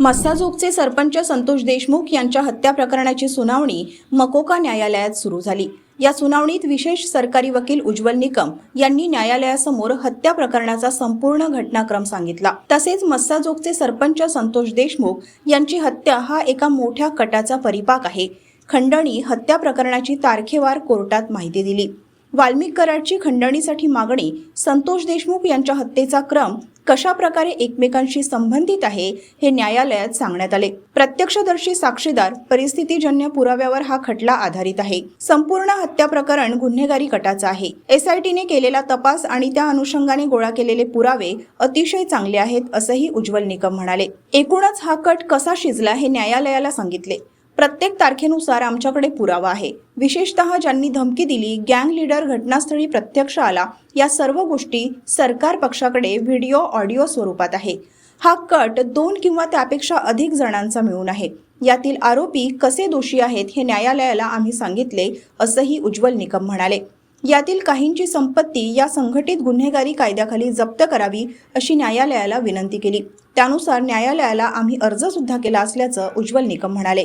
मस्साजोगचे सरपंच संतोष देशमुख यांच्या हत्या प्रकरणाची सुनावणी मकोका न्यायालयात सुरू झाली. या सुनावणीत विशेष सरकारी वकील उज्ज्वल निकम यांनी न्यायालयासमोर हत्या प्रकरणाचा संपूर्ण घटनाक्रम सांगितला. तसेच मस्साजोगचे सरपंच संतोष देशमुख यांची हत्या हा एका मोठ्या कटाचा परिपाक आहे. खंडणी हत्या प्रकरणाची तारखेवार कोर्टात माहिती दिली. वाल्मिक कराडची खंडणीसाठी मागणी संतोष देशमुख यांच्या हत्येचा क्रम कशा प्रकारे एकमेकांशी संबंधित आहे हे न्यायालयात सांगण्यात आले. प्रत्यक्षदर्शी साक्षीदार परिस्थितीजन्य पुराव्यावर हा खटला आधारित आहे. संपूर्ण हत्या प्रकरण गुन्हेगारी गटाचं आहे. एसआयटीने केलेला तपास आणि त्या अनुषंगाने गोळा केलेले पुरावे अतिशय चांगले आहेत असंही उज्ज्वल निकम म्हणाले. एकूणच हा कट कसा शिजला हे न्यायालयाला सांगितले. प्रत्येक तारखेनुसार आमच्याकडे पुरावा आहे. विशेषतः ज्यांनी धमकी दिली गँग लीडर घटनास्थळी प्रत्यक्ष आला या सर्व गोष्टी सरकार पक्षाकडे व्हिडिओ ऑडिओ स्वरूपात आहे. हा कट दोन किंवा त्यापेक्षा अधिक जणांचा मिळून आहे. यातील आरोपी कसे दोषी आहेत हे न्यायालयाला आम्ही सांगितले असंही उज्ज्वल निकम म्हणाले. यातील काहींची संपत्ती या संघटित गुन्हेगारी कायद्याखाली जप्त करावी अशी न्यायालयाला विनंती केली. त्यानुसार न्यायालयाला आम्ही अर्ज सुद्धा केला असल्याचं उज्ज्वल निकम म्हणाले.